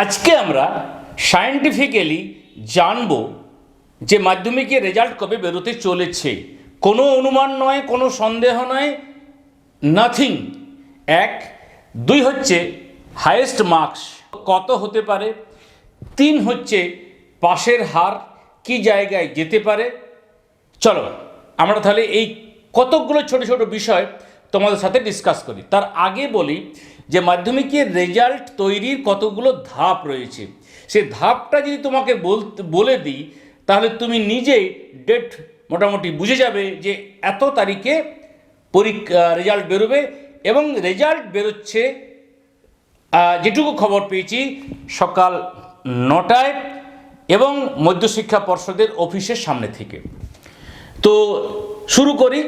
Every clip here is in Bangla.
আজকে আমরা সায়েন্টিফিক্যালি জানব যে মাধ্যমিকের রেজাল্ট কবে বেরোতে চলেছে। কোনো অনুমান নয়, কোনো সন্দেহ নয় নাথিং এক, দুই হচ্ছে হায়েস্ট মার্কস কত হতে পারে? তিন হচ্ছে পাশের হার। কি জায়গায় যেতে পারে? চলো, আমরা তাহলে এই কতকগুলো ছোট ছোট বিষয় তোমাদের সাথে ডিসকাস করি। তার আগে বলি যে মাধ্যমিকের রেজাল্ট তৈরির কতগুলো ধাপ রয়েছে। সে ধাপটা যদি তোমাকে বলে দিই, তাহলে তুমি নিজেই ডেট মোটামুটি বুঝে যাবে যে এত তারিখে পরীক্ষা রেজাল্ট বেরোবে এবং রেজাল্ট বেরোচ্ছে যেটুকু খবর পেয়েছি, সকাল নটায় এবং মধ্যশিক্ষা পর্ষদের অফিসের সামনে থেকে। তো শুরু করি।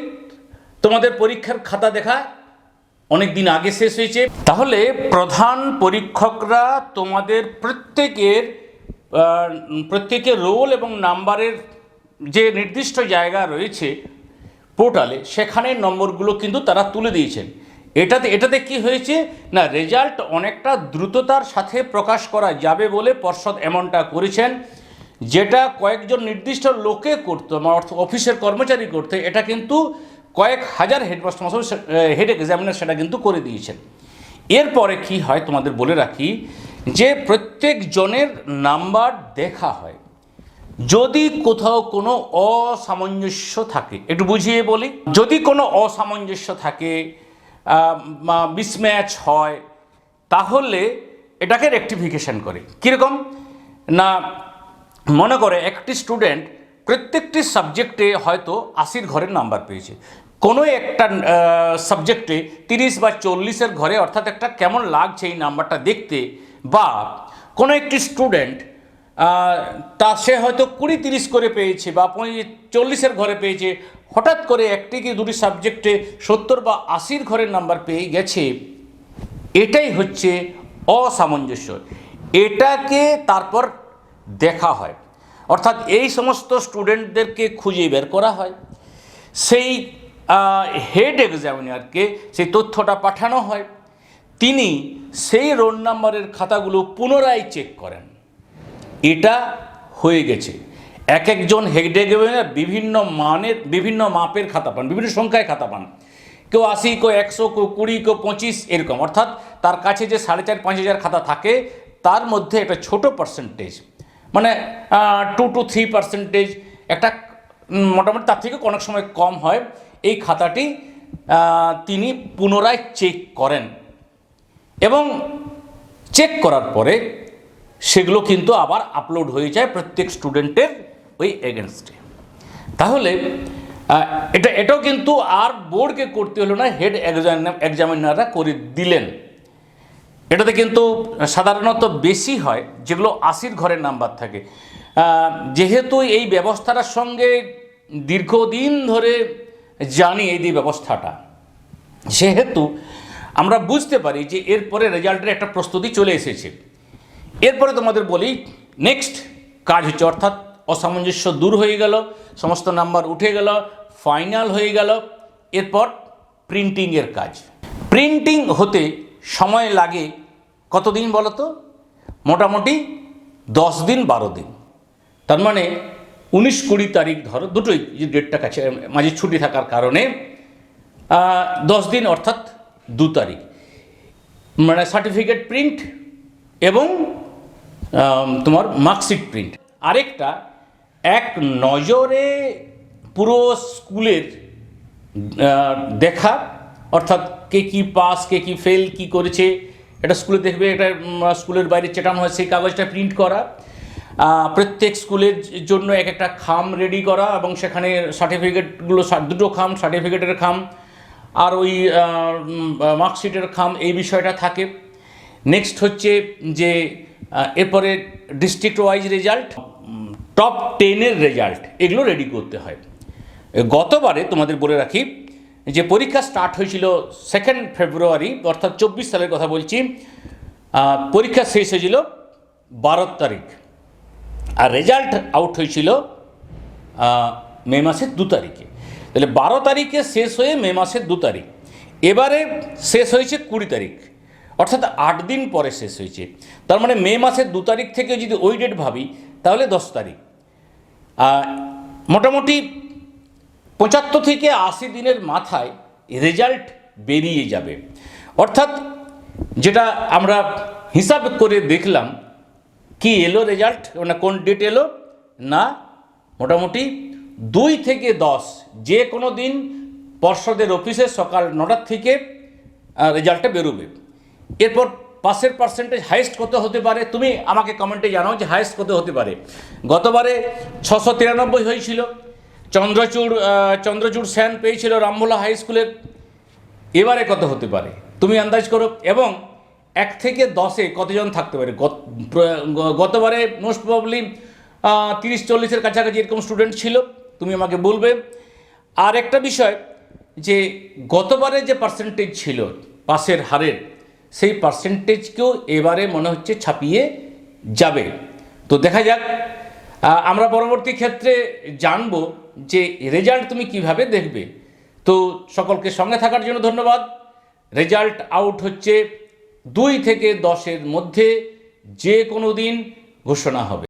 তোমাদের পরীক্ষার খাতা দেখা অনেক দিন আগে শেষ হয়েছে। তাহলে প্রধান পরীক্ষকরা তোমাদের প্রত্যেকের প্রত্যেকের রোল এবং নাম্বারের যে নির্দিষ্ট জায়গা রয়েছে পোর্টালে, সেখানে নম্বরগুলো কিন্তু তারা তুলে দিয়েছেন। এটাতে এটাতে কি হয়েছে? না, রেজাল্ট অনেকটা দ্রুততার সাথে প্রকাশ করা যাবে বলে পর্ষদ এমনটা করেছেন। যেটা কয়েকজন নির্দিষ্ট লোকে করতো অর্থ অফিসের কর্মচারী করতে, এটা কিন্তু কয়েক হাজার হেডমাস্টার মশাই হেড এক্সামিনার সেটা কিন্তু করে দিয়েছেন। এরপরে কি হয় তোমাদের বলে রাখি যে প্রত্যেক জনের নাম্বার দেখা হয়। যদি কোথাও কোনো অসামঞ্জস্য থাকে, একটু বুঝিয়ে বলি, যদি কোনো অসামঞ্জস্য থাকে মিসম্যাচ হয়, তাহলে এটাকে রেকটিফিকেশন করে। কীরকম? না, মনে করে একটি স্টুডেন্ট প্রত্যেকটি সাবজেক্টে হয়তো আশির ঘরের নাম্বার পেয়েছে। কোনো একটা সাবজেক্টে তিরিশ বা চল্লিশের ঘরে অর্থাৎ একটা কেমন লাগছে এই নাম্বারটা দেখতে বা কোনো একটি স্টুডেন্ট তা সে হয়তো কুড়ি তিরিশ করে পেয়েছে বা চল্লিশের ঘরে পেয়েছে, হঠাৎ করে একটি কি দুটি সাবজেক্টে সত্তর বা আশির ঘরের নাম্বার পেয়ে গেছে, এটাই হচ্ছে অসামঞ্জস্য। এটাকে তারপর দেখা হয়। অর্থাৎ এই সমস্ত স্টুডেন্টদেরকে খুঁজে বের করা হয়। সেই হেড এক্সামিনারকে সেই তথ্যটা পাঠানো হয়। তিনি সেই রোল নাম্বারের খাতাগুলো পুনরায় চেক করেন। এটা হয়ে গেছে। এক একজন হেড এক্সামিনার বিভিন্ন মানের, বিভিন্ন মাপের খাতা পান, বিভিন্ন সংখ্যায় খাতা পান। কেউ আশি, কেউ একশো, কেউ কুড়ি, কেউ পঁচিশ, এরকম। অর্থাৎ তার কাছে যে সাড়ে চার, পাঁচ হাজার খাতা থাকে, তার মধ্যে একটা ছোট পার্সেন্টেজ মানে টু টু থ্রি পার্সেন্টেজ একটা মোটামুটি তার থেকে অনেক সময় কম হয়। এই খাতাটি তিনি পুনরায় চেক করেন। এবং চেক করার পরে সেগুলো কিন্তু আবার আপলোড হয়ে যায় প্রত্যেক স্টুডেন্টের ওই এগেনস্টে তাহলে এটা, এটাও কিন্তু আর বোর্ডকে করতে হলো না হেড এক্সামিনাররা করে দিলেন। এটাতে কিন্তু সাধারণত বেশি হয়, যেগুলো আশির ঘরের নাম্বার থাকে। যেহেতু এই ব্যবস্থাটার সঙ্গে দীর্ঘদিন ধরে জানি এই ব্যবস্থাটা, সেহেতু আমরা বুঝতে পারি যে এরপরে রেজাল্টের একটা প্রস্তুতি চলে এসেছে। এরপরে তোমাদের বলি, নেক্সট কাজ হচ্ছে, অর্থাৎ অসামঞ্জস্য দূর হয়ে গেল, সমস্ত নাম্বার উঠে গেল, ফাইনাল হয়ে গেল, এরপর প্রিন্টিংয়ের কাজ। প্রিন্টিং হতে সময় লাগে কতদিন বলো তো মোটামুটি দশ দিন, বারো দিন। তার মানে উনিশ কুড়ি তারিখ ধরো, দুটোই যে ডেটটা কাছে, মাঝে ছুটি থাকার কারণে দশ দিন অর্থাৎ দু তারিখ। মানে সার্টিফিকেট প্রিন্ট এবং তোমার মার্কশিট প্রিন্ট। আরেকটা, এক নজরে পুরো স্কুলের দেখা, অর্থাৎ কে কি পাস, কে কি ফেল, কি করেছে এটা স্কুলে দেখবে, এটা স্কুলের বাইরে চেটানো হয়, সেই কাগজটা প্রিন্ট করা। প্রত্যেক স্কুলের জন্য এক একটা খাম রেডি করা এবং সেখানে সার্টিফিকেটগুলো দুটো খাম সার্টিফিকেটের খাম, আর ওই মার্কশিটের খাম, এই বিষয়টা থাকে। নেক্সট হচ্ছে যে এরপরে ডিস্ট্রিক্ট ওয়াইজ রেজাল্ট টপ টেনের রেজাল্ট এগুলো রেডি করতে হয়। গতবারে তোমাদের বলে রাখি যে পরীক্ষা স্টার্ট হয়েছিল সেকেন্ড ফেব্রুয়ারি অর্থাৎ চব্বিশ সালের কথা বলছি পরীক্ষা শেষ হয়েছিল বারো তারিখ। আর রেজাল্ট আউট হয়েছিল মে মাসের দু তারিখে। তাহলে বারো তারিখে শেষ হয়ে মে মাসের দু তারিখ। এবারে শেষ হয়েছে কুড়ি তারিখ। অর্থাৎ আট দিন পরে শেষ হয়েছে। তার মানে মে মাসের দু তারিখ থেকে যদি ওই ডেট ভাবি, তাহলে দশ তারিখ। মোটামুটি পঁচাত্তর থেকে আশি দিনের মাথায় রেজাল্ট বেরিয়ে যাবে। অর্থাৎ যেটা আমরা হিসাব করে দেখলাম, কি এলো রেজাল্ট মানে কোন ডেট এলো? না, মোটামুটি দুই থেকে দশ, যে কোনো দিন পর্ষদের অফিসে সকাল নটার থেকে রেজাল্টটা বেরোবে। এরপর পাসের পার্সেন্টেজ হাইয়েস্ট কত হতে পারে, তুমি আমাকে কমেন্টে জানাও যে হাইয়েস্ট কত হতে পারে। গতবারে ছশো তিরানব্বই হয়েছিল চন্দ্রচূড় চন্দ্রচূড় সেন পেয়েছিল রামভোলা হাই স্কুলের। এবারে কত হতে পারে? তুমি আন্দাজ করো। এবং এক থেকে দশে কতজন থাকতে পারে? গত- গতবারে মোস্ট প্রবলি তিরিশ চল্লিশের কাছাকাছি এরকম স্টুডেন্ট ছিল। তুমি আমাকে বলবে। আর একটা বিষয় যে গতবারে যে পার্সেন্টেজ ছিল পাসের হারের, সেই পার্সেন্টেজকেও এবারে মনে হচ্ছে ছাপিয়ে যাবে। তো দেখা যাক। আমরা পরবর্তী ক্ষেত্রে জানব যে রেজাল্ট তুমি কীভাবে দেখবে? তো সকলকে সঙ্গে থাকার জন্য ধন্যবাদ। রেজাল্ট আউট হচ্ছে দুই থেকে দশের মধ্যে যে কোনো দিন ঘোষণা হবে।